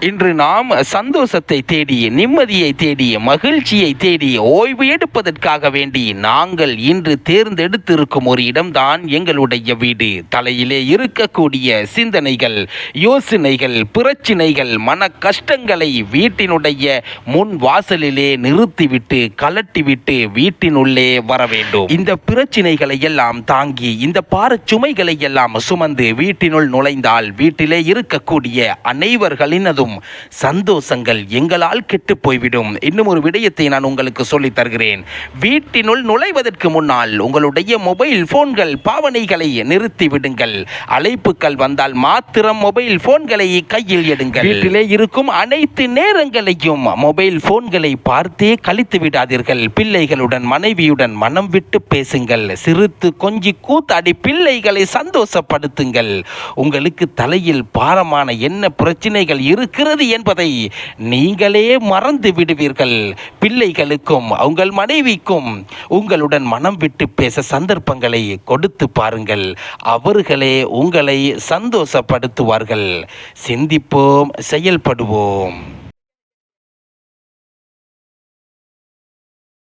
இன்று நாம் சந்தோஷத்தை தேடி நிம்மதியை தேடி மகிழ்ச்சியை தேடி ஓய்வு எடுப்பதற்காக வேண்டி நாங்கள் இன்று தேர்ந்தெடுத்திருக்கும் ஒரு இடம்தான் எங்களுடைய வீடு. தலையிலே இருக்கக்கூடிய சிந்தனைகள் யோசனைகள் பிரச்சினைகள் மன கஷ்டங்களை வீட்டினுடைய முன் வாசலிலே நிறுத்திவிட்டு கலட்டிவிட்டு வீட்டினுள்ளே வர வேண்டும். இந்த பிரச்சினைகளை எல்லாம் தாங்கி இந்த பாரச் சுமைகளை எல்லாம் சுமந்து வீட்டினுள் நுழைந்தால் வீட்டிலே இருக்கக்கூடிய அனைவர்களினதும் சந்தோஷங்கள் எங்களால் கெட்டு போய்விடும். இன்னும் ஒரு விடயத்தை நான் உங்களுக்கு சொல்லித் தருகிறேன். வீட்டினுள் நுழைவதற்கு முன்னால் உங்களுடைய மொபைல் போன்கள் பாவனைகளை நிறுத்தி விடுங்கள். அழைப்புகள் வந்தால் மாத்திரம் மொபைல் போன்களை கையில் எடுங்கள். வீட்டிலே இருக்கும் அனைத்து நேரங்களையும் மொபைல் போன்களை பார்த்தே கழித்து விடாதீர்கள். பிள்ளைகளுடன் மனைவியுடன் மனம் விட்டு பேசுங்கள். சிரித்து கொஞ்சி கூத்தாடி பிள்ளைகளை சந்தோஷப்படுத்துங்கள். உங்களுக்கு தலையில் பாரமான என்ன பிரச்சனைகள் இரு இருக்கிறது என்பதை நீங்களே மறந்து விடுவீர்கள். பிள்ளைகளுக்கும் உங்கள் மனைவிக்கும் உங்களுடன் மனம் விட்டு பேச சந்தர்ப்பங்களை கொடுத்து பாருங்கள். அவர்களே உங்களை சந்தோஷப்படுத்துவார்கள். சிந்திப்போம் செயல்படுவோம்.